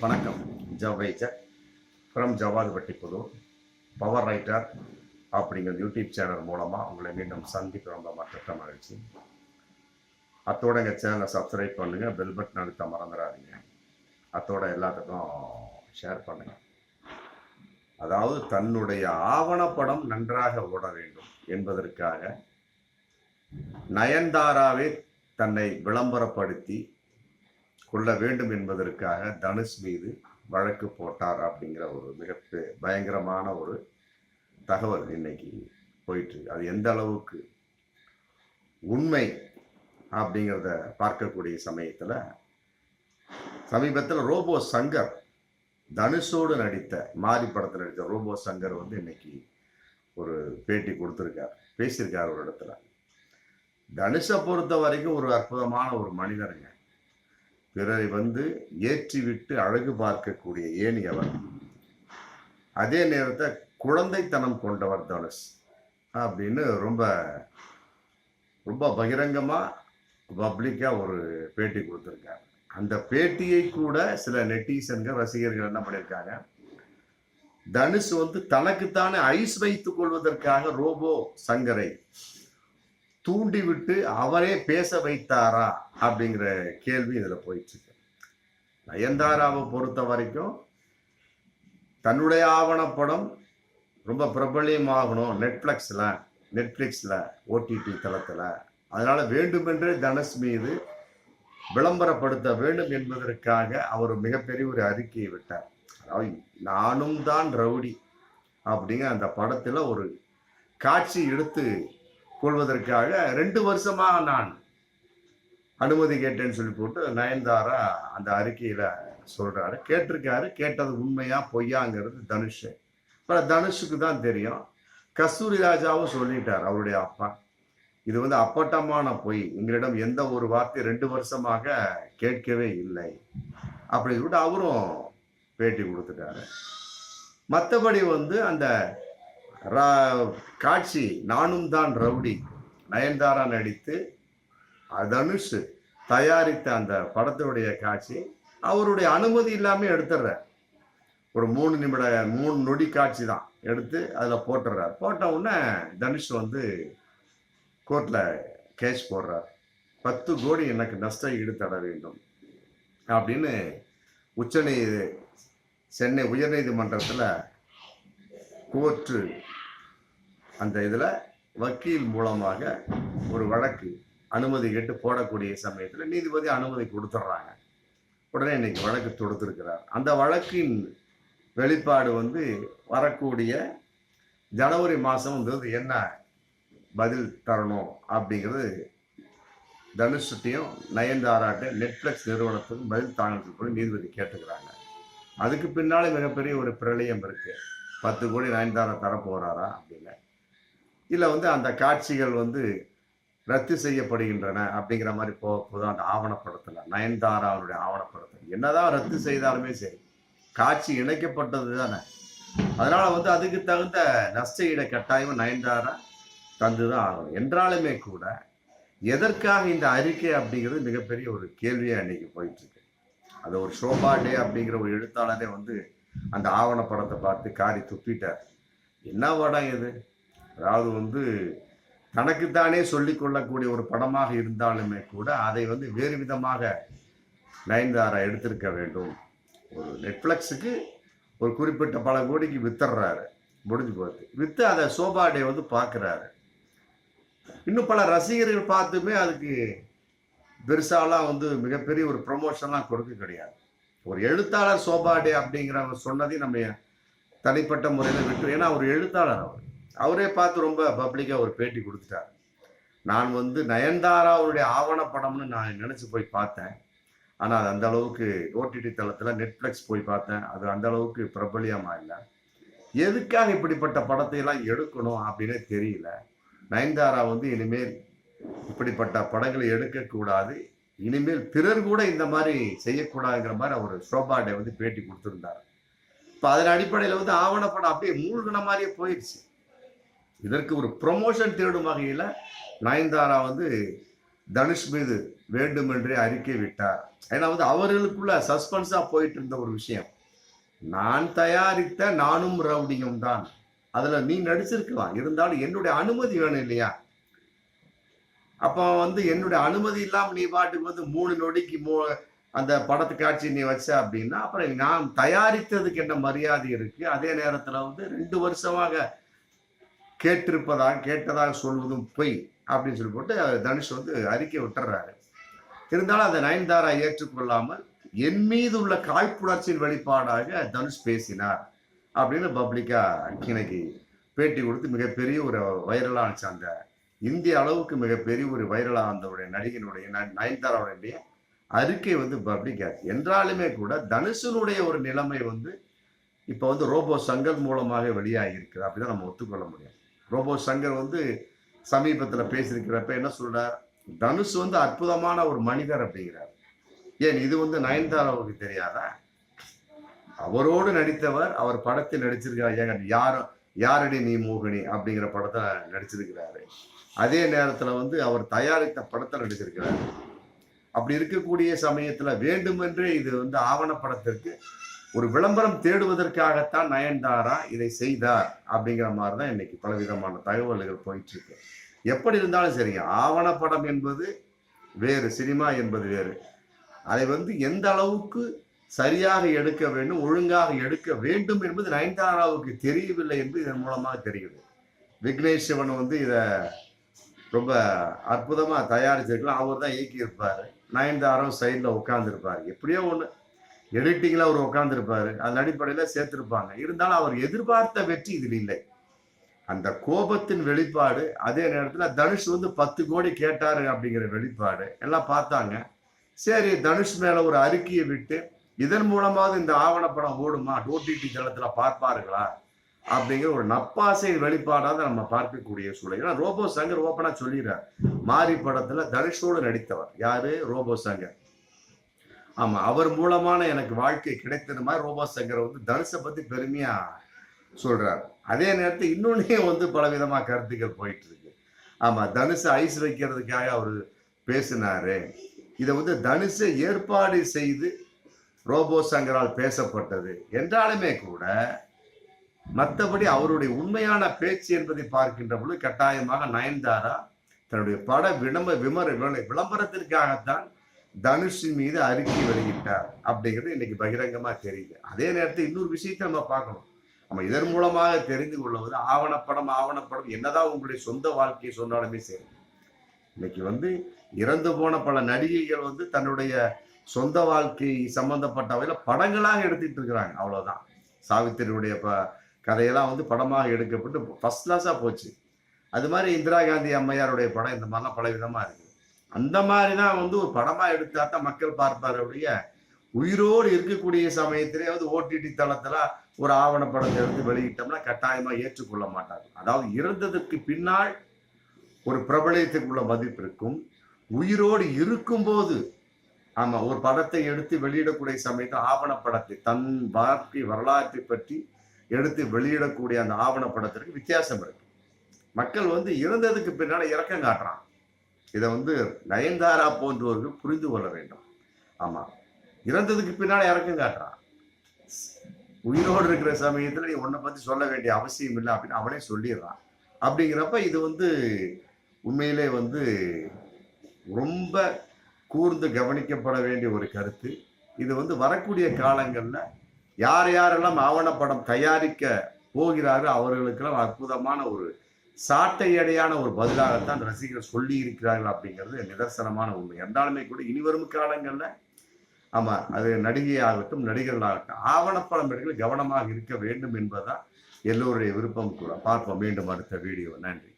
வணக்கம். ஜவைஜர் from Javadhu Vattipudhur power writer அப்படிங்கிற YouTube channel மூலமாக உங்களை மீண்டும் சந்திக்க ரொம்ப மற்ற மகிழ்ச்சி. அத்தோட எங்கள் சேனலை சப்ஸ்கிரைப் பண்ணுங்கள் பெல் பட்டன் அழுத்த மறந்துடாதீங்க. அத்தோட எல்லாத்துக்கும் ஷேர் பண்ணுங்கள் அதாவது தன்னுடைய ஆவணப்படம் நன்றாக ஓட வேண்டும் என்பதற்காக நயன்தாராவே தன்னை விளம்பரப்படுத்தி கொள்ள வேண்டும் என்பதற்காக தனுஷ் மீது வழக்கு போட்டார் அப்படிங்கிற ஒரு மிக பயங்கரமான ஒரு தகவல் இன்னைக்கு போயிட்டுருக்கு அது எந்த அளவுக்கு உண்மை அப்படிங்கிறத பார்க்கக்கூடிய சமயத்தில் சமீபத்தில் ரோபோ சங்கர் தனுஷோடு நடித்த மாரி படத்தில் நடித்த ரோபோ சங்கர் வந்து இன்னைக்கு ஒரு பேட்டி கொடுத்துருக்கார் பேசியிருக்கார் ஒரு இடத்துல. தனுஷை பொறுத்த வரைக்கும் ஒரு அற்புதமான ஒரு மனிதருங்க. பிறரை வந்து ஏற்றிவிட்டு அழகு பார்க்கக்கூடிய ஏணி அவர். அதே நேரத்தை குழந்தைத்தனம் கொண்டவர் தனுஷ் அப்படின்னு ரொம்ப ரொம்ப பகிரங்கமாக பப்ளிக்காக ஒரு பேட்டி கொடுத்துருக்காரு. அந்த பேட்டியை கூட சில நெட்டிசன்கள் ரசிகர்கள் என்ன பண்ணியிருக்காங்க? தனுஷ் வந்து தனக்குத்தானே ஐஸ் வைத்துக் கொள்வதற்காக ரோபோ சங்கரை தூண்டிவிட்டு அவரே பேச வைத்தாரா? அப்படிங்கிற கேள்வி இதில் போயிட்டுருக்கு. நயன்தாராவை பொறுத்த வரைக்கும் தன்னுடைய ஆவணப்படம் ரொம்ப பிரபலியமாகணும். நெட்ஃப்ளிக்ஸில் நெட்ஃப்ளிக்ஸில் ஓடிடி தளத்தில். அதனால் வேண்டுமென்றே தனுஷ் மீது விளம்பரப்படுத்த வேண்டும் என்பதற்காக அவர் மிகப்பெரிய ஒரு அறிக்கையை விட்டார். அதாவது நானும் தான் ரவுடி அப்படிங்கிற அந்த படத்தில் ஒரு காட்சி எடுத்து கொள்வதற்காக ரெண்டு வருஷமாக நான் அனுமதி கேட்டேன்னு சொல்லி போட்டு நயன்தாரா அந்த அறிக்கையில் சொல்கிறாரு கேட்டிருக்காரு கேட்டது உண்மையா பொய்யாங்கிறது தனுஷ். அப்புறம் தனுஷுக்கு தான் தெரியும். கஸ்தூரி ராஜாவும் சொல்லிட்டார் அவருடைய அப்பா. இது வந்து அப்பட்டமான பொய். எங்களிடம் எந்த ஒரு வார்த்தை ரெண்டு வருஷமாக கேட்கவே இல்லை. அப்படி சொல்லிட்டு அவரும் பேட்டி கொடுத்துட்டாரு. மற்றபடி வந்து அந்த ரா- காட்சி நானும் தான் ரவுடி. நயன்தாரா நடித்து தனுஷ் தயாரித்த அந்த படத்துடைய காட்சி அவருடைய அனுமதி இல்லாமல் எடுத்துடுறார். ஒரு மூணு நிமிட மூணு நொடி காட்சி தான் எடுத்து அதில் போட்டுடுறார். போட்ட உடனே தனுஷ் வந்து கோர்ட்டில் கேஸ் போடுறார். பத்து கோடி எனக்கு நஷ்ட ஈடு தர வேண்டும் அப்படின்னு உச்சநீ சென்னை உயர்நீதிமன்றத்தில் கோர்ட்டு அந்த இதில் வக்கீல் மூலமாக ஒரு வழக்கு அனுமதி கேட்டு போடக்கூடிய சமயத்தில் நீதிபதி அனுமதி கொடுத்துட்றாங்க உடனே இன்னைக்கு வழக்கு தொடுத்திருக்கிறார். அந்த வழக்கின் வெளிப்பாடு வந்து வரக்கூடிய ஜனவரி மாதம்ன்றது என்ன பதில் தரணும் அப்படிங்கிறது தனுஷ்டியும் நயன்தாராட்ட நெட்ஃப்ளிக்ஸ் நிறுவனத்துக்கும் பதில் தாங்கல் நீதிபதி கேட்டுக்கிறாங்க. அதுக்கு பின்னாலே மிகப்பெரிய ஒரு பிரளயம் இருக்குது பத்து கோடி நயன்தாரா தரப்போகிறாரா அப்படின்னு. இல்லை வந்து அந்த காட்சிகள் வந்து ரத்து செய்யப்படுகின்றன அப்படிங்கிற மாதிரி போக போதும் அந்த ஆவணப்படத்தில். நயன்தாரா அவருடைய ஆவணப்படத்தில். என்னதான் ரத்து செய்தாலுமே சரி. காட்சி இணைக்கப்பட்டது தானே. அதனால வந்து அதுக்கு தகுந்த நஷ்ட ஈட கட்டாயம் நயன்தாரா தந்துதான் ஆகணும். என்றாலுமே கூட எதற்காக இந்த அறிக்கை அப்படிங்கிறது மிகப்பெரிய ஒரு கேள்வியாக இன்னைக்கு போயிட்டு இருக்கு அது ஒரு ஷோபா டே அப்படிங்கிற ஒரு எழுத்தாளரே வந்து அந்த ஆவணப்படத்தை பார்த்து காரி துப்பிட்டார். என்ன படம் இது? அதாவது வந்து தனக்குத்தானே சொல்லிக்கொள்ளக்கூடிய ஒரு படமாக இருந்தாலுமே கூட அதை வந்து வேறு விதமாக நயன்தாரா எடுத்திருக்க வேண்டும். ஒரு நெட்ஃப்ளிக்ஸுக்கு ஒரு குறிப்பிட்ட பல கோடிக்கு வித்துடுறாரு முடிஞ்சு போகுது வித்து அதை சோபா டே வந்து பார்க்குறாரு இன்னும் பல ரசிகர்கள் பார்த்துமே அதுக்கு பெருசாலாம் வந்து மிகப்பெரிய ஒரு ப்ரொமோஷன்லாம் கொடுக்க கிடையாது. ஒரு எழுத்தாளர் சோபா டே அப்படிங்கிறவங்க சொன்னதையும் நம்ம தனிப்பட்ட முறையில் விட்டு ஏன்னா ஒரு எழுத்தாளர் அவர். அவரே பார்த்து ரொம்ப பப்ளிக்காக ஒரு பேட்டி கொடுத்துட்டார். நான் வந்து நயன்தாரா அவருடைய ஆவணப்படம்னு நான் நினச்சி போய் பார்த்தேன். ஆனால் அது அந்த அளவுக்கு ஓடிடி தளத்தில் நெட்ஃப்ளிக்ஸ் போய் பார்த்தேன். அது அந்த அளவுக்கு பிரபலியமாக இல்லை. எதுக்காக இப்படிப்பட்ட படத்தை எல்லாம் எடுக்கணும் அப்படின்னே தெரியல. நயன்தாரா வந்து இனிமேல் இப்படிப்பட்ட படங்களை எடுக்கக்கூடாது இனிமேல் பிறர் கூட இந்த மாதிரி செய்யக்கூடாதுங்கிற மாதிரி அவர் ஷோபா டே வந்து பேட்டி கொடுத்துருந்தார். இப்போ அதன் அடிப்படையில் வந்து ஆவணப்படம் அப்படியே மூழ்கின மாதிரியே போயிடுச்சு இதற்கு ஒரு ப்ரொமோஷன் தேடும் வகையில் நயன்தாரா வந்து தனுஷ் மீது வேண்டுமென்றே அறிக்கை விட்டார். ஏன்னா வந்து அவர்களுக்குள்ள சஸ்பென்ஸாக போயிட்டு இருந்த ஒரு விஷயம். நான் தயாரித்த நானும் ரவுடியும் தான். அதில் நீ நடிச்சிருக்கலாம். இருந்தாலும் என்னுடைய அனுமதி வேணும் இல்லையா? அப்போ வந்து என்னுடைய அனுமதி இல்லாமல் நீ பாட்டுக்கு வந்து மூணு நொடிக்கு மூ அந்த படத்து காட்சி நீ வச்ச அப்படின்னா அப்புறம் நான் தயாரித்ததுக்கு என்ன மரியாதை இருக்குது அதே நேரத்தில் வந்து ரெண்டு வருஷமாக கேட்டிருப்பதாக கேட்டதாக சொல்வதும் பொய் அப்படின்னு சொல்லி போட்டு தனுஷ் வந்து அறிக்கை விட்டுறாரு. இருந்தாலும் அதை நயன்தாரா ஏற்றுக்கொள்ளாமல் என் மீது உள்ள காழ்ப்புணர்ச்சியின் வெளிப்பாடாக தனுஷ் பேசினார் அப்படின்னு பப்ளிக்கா இன்னைக்கு பேட்டி கொடுத்து மிகப்பெரிய ஒரு வைரலான அந்த இந்திய அளவுக்கு மிகப்பெரிய ஒரு வைரலாக வந்தவுடைய நடிகனுடைய ந- நயன்தாராவுடைய அறிக்கை வந்து பப்ளிக் ஆச்சு என்றாலுமே கூட தனுஷனுடைய ஒரு நிலைமை வந்து இப்போ வந்து ரோபோ சங்கர் மூலமாக வெளியாகி இருக்குது. அப்படின்னு நம்ம ஒத்துக்கொள்ள முடியும். ரோபோ சங்கர் வந்து சமீபத்தில் பேசியிருக்கிறப்ப என்ன சொல்கிறார் தனுஷ் வந்து அற்புதமான ஒரு மனிதர் அப்படிங்கிறார். ஏன் இது வந்து நயன்தாராவுக்கு தெரியாதா? அவரோடு நடித்தவர் அவர் படத்தில் நடிச்சிருக்கார் ஏங்க யார் யாரடி நீ மோகினி அப்படிங்கிற படத்தை நடிச்சிருக்கிறாரு. அதே நேரத்தில் வந்து அவர் தயாரித்த படத்தை நடிச்சிருக்கிறாரு. அப்படி இருக்கக்கூடிய சமயத்தில் வேண்டுமென்றே இது வந்து ஆவணப்படத்திற்கு ஒரு விளம்பரம் தேடுவதற்காகத்தான் நயன்தாரா இதை செய்தார் அப்படிங்கிற மாதிரி தான் இன்னைக்கு பலவிதமான தகவல்கள் போயிட்டு இருக்கு எப்படி இருந்தாலும் சரிங்க ஆவணப்படம் என்பது வேறு சினிமா என்பது வேறு. அதை வந்து எந்த அளவுக்கு சரியாக எடுக்க வேண்டும் ஒழுங்காக எடுக்க வேண்டும் என்பது நயன்தாராவுக்கு தெரியவில்லை என்பது இதன் மூலமாக தெரியுது விக்னேஷ் சிவன் வந்து இதை ரொம்ப அற்புதமாக தயாரிச்சிருக்கலாம். அவர் தான் இயக்கியிருப்பார். நயன்தாரம் சைடில் உட்காந்துருப்பாரு எப்படியோ ஒன்று எடிட்டிங்கில் அவர் உட்காந்துருப்பாரு அதன் அடிப்படையில் சேர்த்திருப்பாங்க. இருந்தாலும் அவர் எதிர்பார்த்த வெற்றி இதில் இல்லை. அந்த கோபத்தின் வெளிப்பாடு அதே நேரத்தில் தனுஷ் வந்து பத்து கோடி கேட்டாரு அப்படிங்கிற வெளிப்பாடு எல்லாம் பார்த்தாங்க. சரி தனுஷ் மேலே ஒரு அறிக்கையை விட்டு இதன் மூலமாவது இந்த ஆவணப்படம் ஓடுமா? ஓடிடி தளத்தில் பார்ப்பார்களா? அப்படிங்கிற ஒரு நப்பாசை வெளிப்பாடாக நம்ம பார்க்கக்கூடிய சூழல் ஏன்னா ரோபோ சங்கர் ஓப்பனாக சொல்லிடுறார். மாரி படத்தில் தனுஷோடு நடித்தவர். யாரு? ரோபோ சங்கர். ஆமா அவர் மூலமான எனக்கு வாழ்க்கை கிடைத்தது மாதிரி ரோபோ சங்கர் வந்து தனுஷை பத்தி பெருமையா சொல்றாரு. அதே நேரத்தில் இன்னொன்னே வந்து பலவிதமா கருத்துக்கள் போயிட்டு இருக்கு. ஆமா தனுஷை ஐஸ் வைக்கிறதுக்காக அவர் பேசினாரு. இதை வந்து தனுஷை ஏற்பாடு செய்து ரோபோ சங்கரால் பேசப்பட்டது. என்றாலுமே கூட மற்றபடி அவருடைய உண்மையான பேச்சு என்பதை பார்க்கின்ற பொழுது கட்டாயமாக நயன்தாரா தன்னுடைய பட விளம்ப விமர விள- விளம்பரத்திற்காகத்தான் தனுஷின் மீது அறிக்கை வெளியிட்டார் அப்படிங்கிறது இன்னைக்கு பகிரங்கமா தெரியுது. அதே நேரத்தில் இன்னொரு விஷயத்தை நம்ம பார்க்கணும். நம்ம இதன் மூலமாக தெரிந்து கொள்வது ஆவணப்படம் ஆவணப்படம் என்னதான் உங்களுடைய சொந்த வாழ்க்கையை சொன்னாலுமே சரி. இன்னைக்கு வந்து இறந்து போன பல நடிகைகள் வந்து தன்னுடைய சொந்த வாழ்க்கை சம்பந்தப்பட்ட வகையில் படங்களாக எடுத்துட்டு இருக்கிறாங்க. அவ்வளோதான் சாவித்திரியுடைய ப கதையெல்லாம் வந்து படமாக எடுக்கப்பட்டு ஃபர்ஸ்ட் கிளாஸாக போச்சு. அது மாதிரி இந்திரா காந்தி அம்மையாருடைய படம் இந்த மாதிரிலாம் பல விதமாக இருக்குது அந்த மாதிரி தான் வந்து ஒரு படமா எடுத்தா தான் மக்கள் பார்ப்பார் அப்படிய. உயிரோடு இருக்கக்கூடிய சமயத்திலே வந்து ஓடிடி தளத்துல ஒரு ஆவணப்படத்தை எடுத்து வெளியிட்டோம்னா கட்டாயமா ஏற்றுக்கொள்ள மாட்டாங்க அதாவது இறந்ததற்கு பின்னால் ஒரு பிரபலயத்துக்குள்ள மதிப்பு இருக்கும். உயிரோடு இருக்கும்போது ஆமா ஒரு படத்தை எடுத்து வெளியிடக்கூடிய சமயத்தில் ஆவணப்படத்தை தன் வாழ்க்கை வரலாற்றை பற்றி எடுத்து வெளியிடக்கூடிய அந்த ஆவணப்படத்திற்கு வித்தியாசம் இருக்கு. மக்கள் வந்து இறந்ததுக்கு பின்னால இறக்கம் காட்டுறான் இதை வந்து நயன்தாரா போன்றவர்கள் புரிந்து கொள்ள வேண்டும். ஆமாம் இறந்ததுக்கு பின்னால் இறக்கம் காட்டுறான் உயிரோடு இருக்கிற சமயத்தில் நீ உன்னை பற்றி சொல்ல வேண்டிய அவசியம் இல்லை அப்படின்னு அவனே சொல்லிடுறான் அப்படிங்கிறப்ப இது வந்து உண்மையிலே வந்து ரொம்ப கூர்ந்து கவனிக்கப்பட வேண்டிய ஒரு கருத்து. இது வந்து வரக்கூடிய காலங்களில் யார் யாரெல்லாம் ஆவணப்படம் தயாரிக்க போகிறாரோ அவர்களுக்கெல்லாம் அற்புதமான ஒரு சாட்டையடையான ஒரு பதிலாகத்தான் ரசிகர்கள் சொல்லி இருக்கிறார்கள் அப்படிங்கிறது நிதர்சனமான உண்மை. என்றாலுமே கூட இனிவரும் காலங்களில் ஆமாம் அது நடிகையாகட்டும் நடிகர்களாகட்டும் ஆவணப்படம் எடுக்க கவனமாக இருக்க வேண்டும் என்பதுதான் எல்லோருடைய விருப்பம் கூட. பார்ப்போம் மீண்டும் அடுத்த வீடியோ நன்றி.